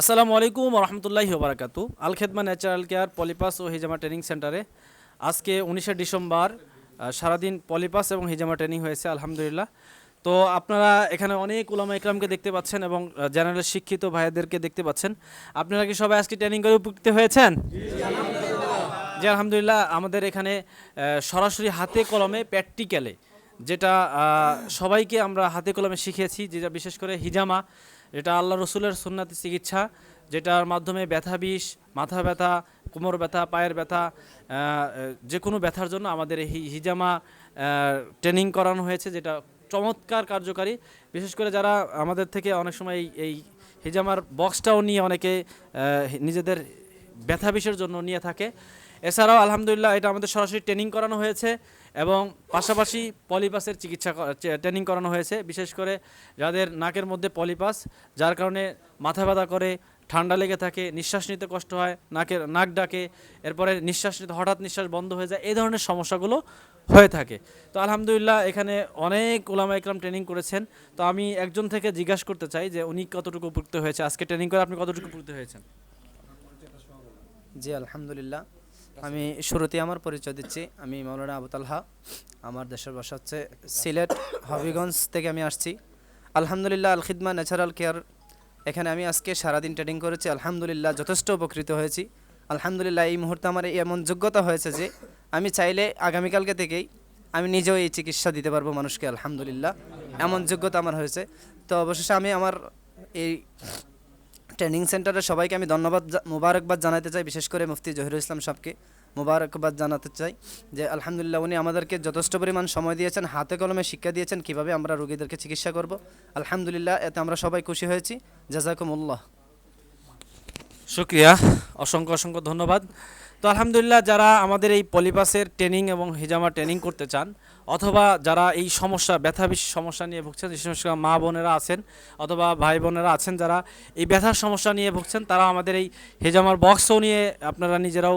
আসসালামু আলাইকুম রহমতুল্লাহি বারাকাতু। Al Khedma natural care polypus ও হিজামা ট্রেনিং সেন্টারে আজকে উনিশে ডিসেম্বর সারাদিন পলিপাস এবং হিজামা ট্রেনিং হয়েছে, আলহামদুলিল্লাহ। তো আপনারা এখানে অনেক উলামা ইকরামকে দেখতে পাচ্ছেন এবং জেনারেল শিক্ষিত ভাইদেরকে দেখতে পাচ্ছেন। আপনারা কি সবাই আজকে ট্রেনিং করে উপকৃত হয়েছেন? জি, আলহামদুলিল্লাহ। আমাদের এখানে সরাসরি হাতে কলমে প্র্যাকটিক্যালে যেটা সবাইকে আমরা হাতে কলমে শিখিয়েছি, যেটা বিশেষ করে হিজামা যেটা আল্লাহ রসুলের সুন্নাতি চিকিৎসা, যেটার মাধ্যমে ব্যথা বিষ, মাথা ব্যথা, কোমর ব্যথা, পায়ের ব্যথা যে কোনো ব্যথার জন্য আমাদের হিজামা ট্রেনিং করানো হয়েছে, যেটা চমৎকার কার্যকারী। বিশেষ করে যারা আমাদের থেকে অনেক সময় এই হিজামার বক্সটাও নিয়ে অনেকে নিজেদের ব্যথা বিষের জন্য নিয়ে থাকে। এছাড়াও আলহামদুলিল্লাহ এটা আমাদের সরাসরি ট্রেনিং করানো হয়েছে এবং পাশাপাশি পলিপাসের চিকিৎসা ট্রেনিং করানো হয়েছে। বিশেষ করে যাদের নাকের মধ্যে পলিপাস যার কারণে মাথা ব্যথা করে, ঠান্ডা লেগে থাকে নিঃশ্বাস নিতে কষ্ট হয়, নাকের, নাক ডাকে, এরপরে নিঃশ্বাস নিতে হঠাৎ নিঃশ্বাস বন্ধ হয়ে যায়, এই ধরনের সমস্যাগুলো হয়ে থাকে। তো আলহামদুলিল্লাহ এখানে অনেক ওলামা ইকরাম ট্রেনিং করেছেন। তো আমি একজন থেকে জিজ্ঞাসা করতে চাই যে উনি কতটুকু উপকৃত হয়েছে? আজকে ট্রেনিং করে আপনি কতটুকু উপকৃত হয়েছেন? জি, আলহামদুলিল্লাহ। আমি শুরুতে আমার পরিচয় দিচ্ছি। আমি মৌলানা আবু তালহা। আমার দেশের বাসা হচ্ছে সিলেট, হবিগঞ্জ থেকে আমি আসছি। আলহামদুলিল্লাহ আল খিদমা ন্যাচারাল কেয়ার। এখানে আমি আজকে সারাদিন ট্রেনিং করেছি। আলহামদুলিল্লাহ, যথেষ্ট উপকৃত হয়েছি। আলহামদুলিল্লাহ, এই মুহূর্তে আমার এমন যোগ্যতা হয়েছে যে, আমি চাইলে আগামীকালকে থেকেই আমি নিজেও এই চিকিৎসা দিতে পারব মানুষকে, আলহামদুলিল্লাহ। এমন যোগ্যতা আমার হয়েছে। তো অবশেষে আমি আমার এই ট্রেনিং সেন্টারের সবাইকে আমি ধন্যবাদ মুবারকবাদ জানাতে চাই, বিশেষ করে মুফতি জহিরুল ইসলাম সবকে মুবারকবাদ জানাতে চাই যে, আলহামদুলিল্লাহ উনি আমাদেরকে যথেষ্ট পরিমাণ সময় দিয়েছেন, হাতে কলমে শিক্ষা দিয়েছেন কীভাবে আমরা রোগীদেরকে চিকিৎসা করব। আলহামদুলিল্লাহ, এতে আমরা সবাই খুশি হয়েছি। জাজাকুমুল্লাহ। শুক্রিয়া। অসংখ্য অসংখ্য ধন্যবাদ। তো আলহামদুলিল্লাহ যারা আমাদের এই পলিপাসের ট্রেনিং এবং হিজামা ট্রেনিং করতে চান, অথবা যারা এই সমস্যা ব্যথা বিশেষ সমস্যা নিয়ে ভুগছেন বিশেষ করে মা বোনেরা আছেন, অথবা ভাই বোনেরা আছেন যারা এই ব্যথার সমস্যা নিয়ে ভুগছেন তারা আমাদের এই হেজামার বক্সও নিয়ে আপনারা নিজেরাও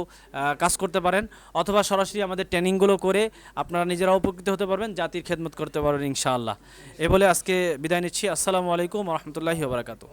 কাজ করতে পারেন, অথবা সরাসরি আমাদের ট্রেনিংগুলো করে আপনারা নিজেরাও উপকৃত হতে পারবেন, জাতির খেদমত করতে পারবেন ইনশাআল্লাহ। এ বলে আজকে বিদায় নিচ্ছি। আসসালামু আলাইকুম রহমতুল্লাহি বারাকাতু